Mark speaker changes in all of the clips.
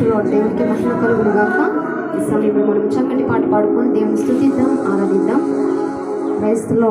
Speaker 1: క్రీస్తులో దేవునికి మహిమ కలుగును గాక. ఈ సమయంలో మనం చక్కటి పాట పాడుకొని దేవుని స్థుతిద్దాం ఆరాధిద్దాం. క్రైస్తులో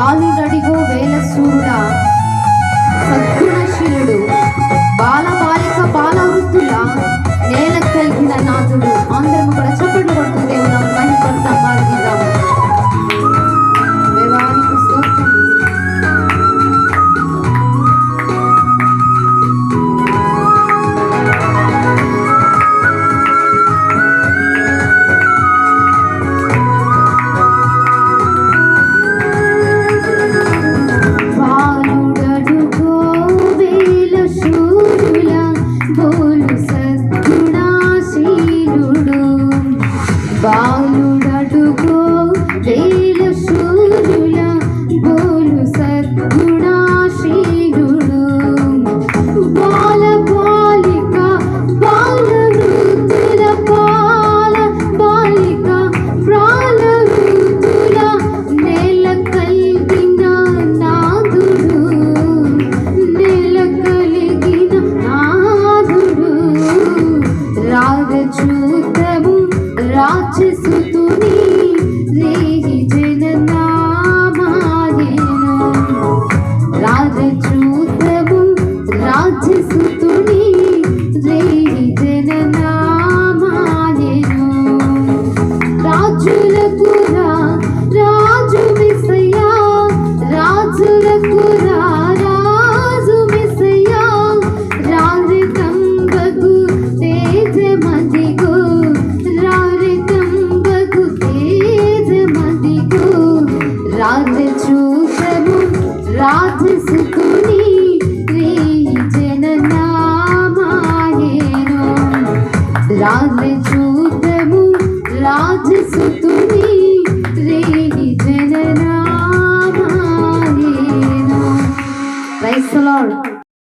Speaker 1: బాలుడడిగో వేల సూర్యుడా సద్గుణశీలుడు బాలబాలిక బాలవృద్ధుల నేల కలిగిన నాథుడు. అందరము కూడా చెప్పండి watches రాజచూతము రాజసుతుని రేగి జననామాయేను. క్రైస్తలాడ్